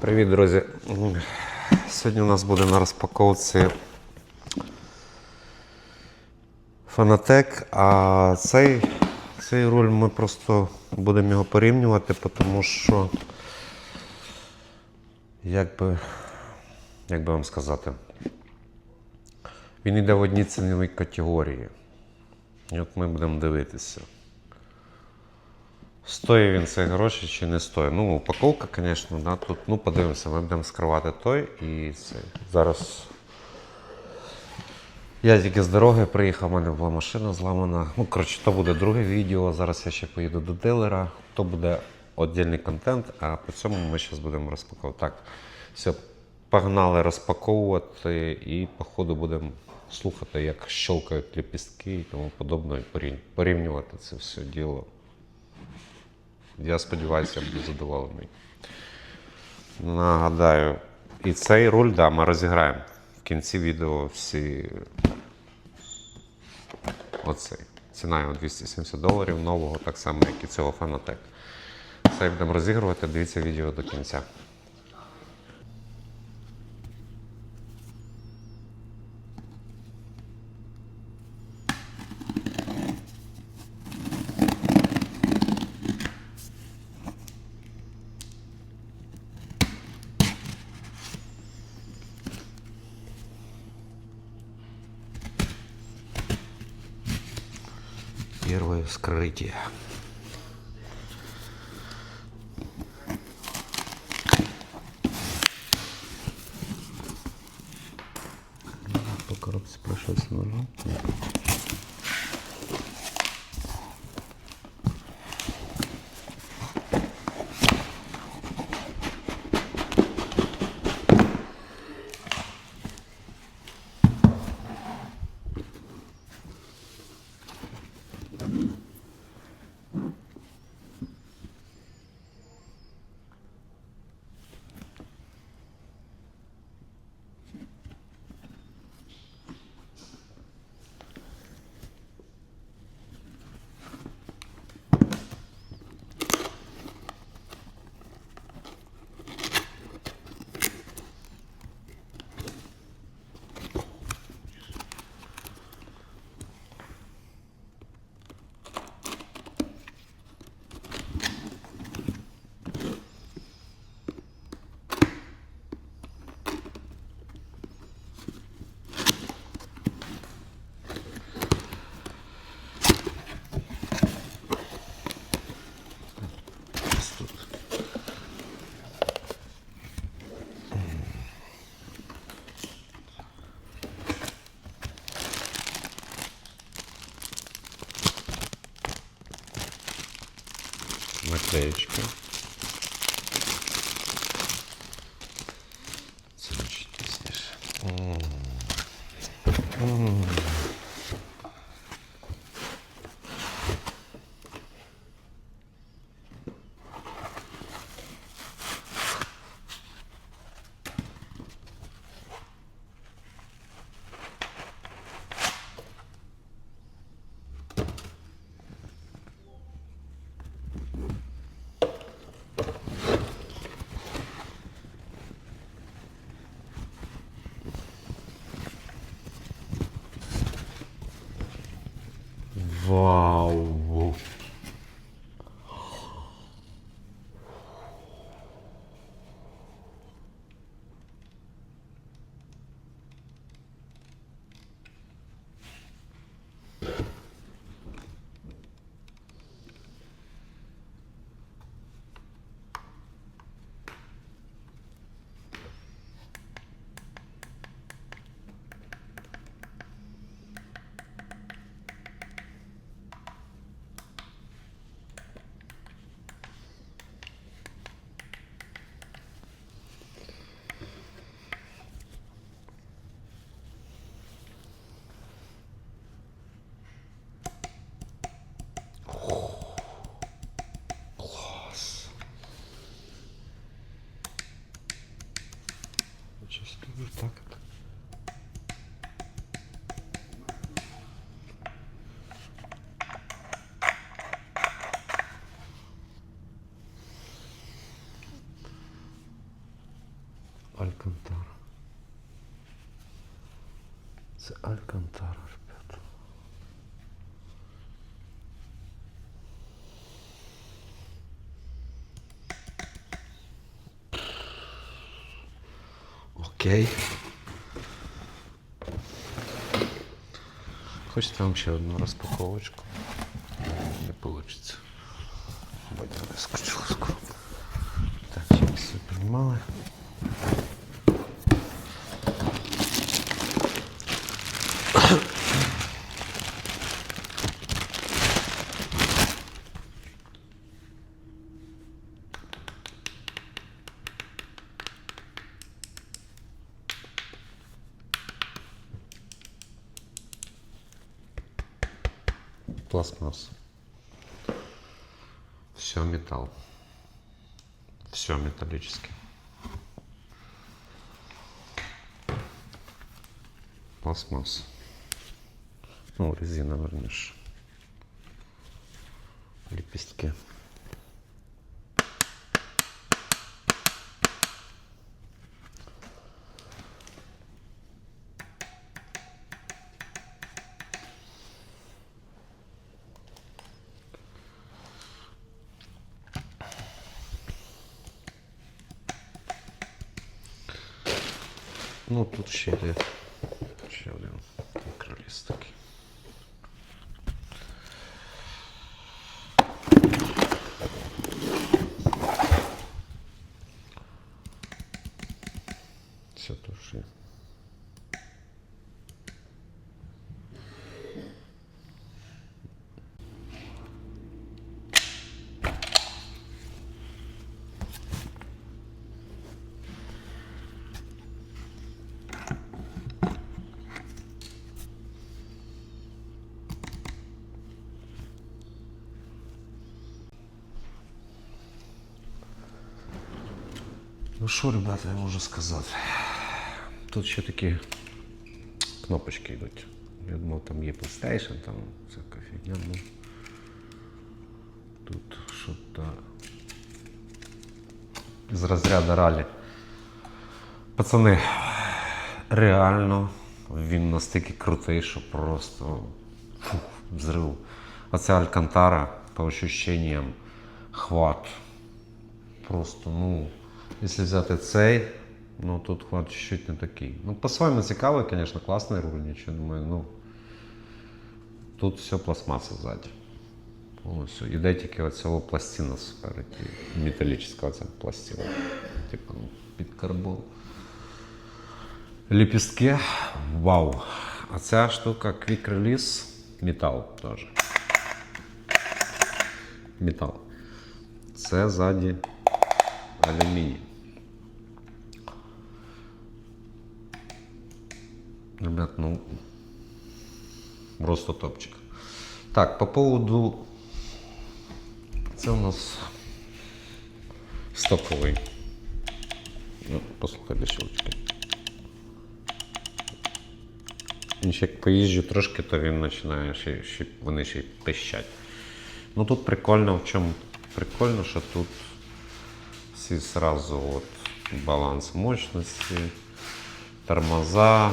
Привіт, друзі. Сьогодні у нас буде на розпаковці Фанатек, а цей, цей руль ми просто будемо його порівнювати, тому що, як би, як би вам сказати, він йде в одній ціновій категорії. І от ми будемо дивитися. Стоїть він цей гроші чи не стоїть. Ну, упаковка, звісно, да, тут, ну, подивимося, ми будемо скривати той і цей. Зараз. Я тільки з дороги приїхав, у мене була машина зламана. Ну, коротше, то буде друге відео. Зараз я ще поїду до дилера, то буде віддільний контент, а по цьому ми зараз будемо розпаковувати. Так, все, погнали розпаковувати і, походу, будемо слухати, як щелкають ліпістки і тому подобне, і порівнювати це все діло. Я сподіваюся, я буду задоволений. Нагадаю, і цей руль, да, ми розіграємо в кінці відео всі. Оцей. Ціна його 270 доларів нового, так само, як і цього Fanatec. Це будемо розігрувати, дивіться відео до кінця. вскрытия. По коробке прошел с ножом. Наклеечка. Во. Це Алькантара, ребята. Окей. Хочете вам ще одну розпаковочку? Пластмасс. Все металл. Все металлический. Пластмасс. Ну, резина, вернешь. Лепестки. Ну, тут ще є ще один мікроліст. Все теж є. Ну що, ребята, я можу сказати. Тут ще такі кнопочки йдуть. Я думав, там є PlayStation, там всяка фігня. Ну, тут що-то з розряду ралі. Пацани, реально він настільки крутий, що просто фух, взрив. Оця Алькантара, по ощущениям, хват. Просто, ну, якщо взяти цей, ну тут хват чуть-чуть не такий. Ну, по-своєму цікавий, звісно, класний руль, нічого думаю, ну. Тут все пластмаса ззаді. Повністю. Іде тільки оцього пластина спереді. Металічна оця пластина. Типу, ну, під карбон. Лепістки. Вау. А ця штука Quick Release. Метал теж. Метал. Це ззаді алюміній. Ребят, ну просто топчик. Так, по поводу. Це у нас стоковий. Ну, послухайте щелчки. Він ще як поїжджу трошки, то він починає ще, ще вони ще й пищать. Ну тут прикольно, в чому прикольно, що тут всі сразу от баланс мощності, тормоза,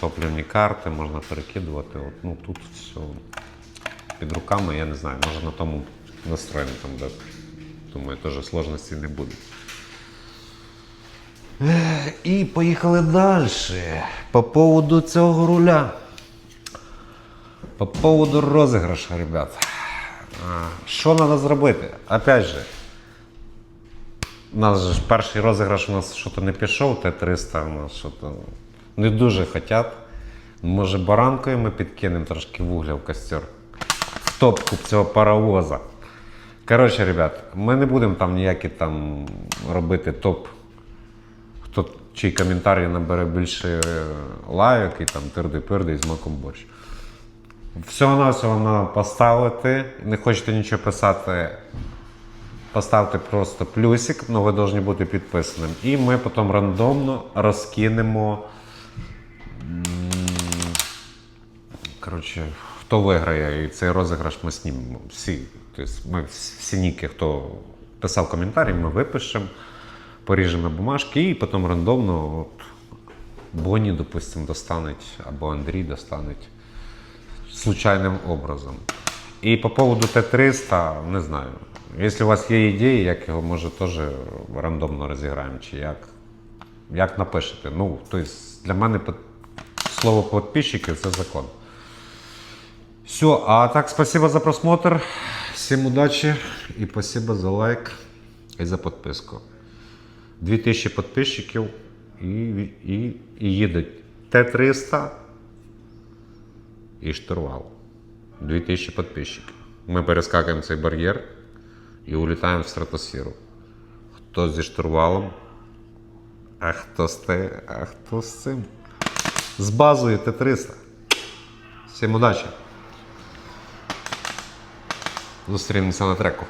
топливні карти можна перекидувати. От, ну, тут все під руками, я не знаю, може на тому настроєно там, де, думаю, теж сложності не буде. І поїхали далі. По поводу цього руля. По поводу розіграшу, ребят. Що треба зробити? Опять же, у нас же ж перший розіграш у нас що-то не пішов, Т-300 у нас що-то не дуже хотять. Може баранкою ми підкинемо трошки вугля в костер. В топку цього паровоза. Коротше, ребят, ми не будемо там ніякі там робити топ. Хто чий коментарі набере більше е, лайок і там тирди-пирди з маком борщ. Всього на всього треба поставити. Не хочете нічого писати, поставте просто плюсик, але ви повинні бути підписаним. І ми потім рандомно розкинемо. Коротше, хто виграє, і цей розіграш ми знімемо. Всі. Тобто ми всі ніки, хто писав коментарі, ми випишемо. поріжемо бумажки і потім рандомно от, Бонні, допустим, достануть, або Андрій достануть случайним образом. І по поводу Т-300, не знаю. Якщо у вас є ідеї, як його може теж рандомно розіграємо, чи як, як напишете. Ну, тобто для мене слово підписчики це закон. Все, а так, спасибо за просмотр. Всім удачі і спасибо за лайк і за підписку. 2000 підписчиків і, і, і їдуть Т-300 і штурвал. 2000 підписчиків. Ми перескакуємо цей бар'єр і улітаємо в стратосферу. Хто зі штурвалом, а хто з, те, а хто з цим. З базою Т-300. Всім удачі! Зустрінемося на треку.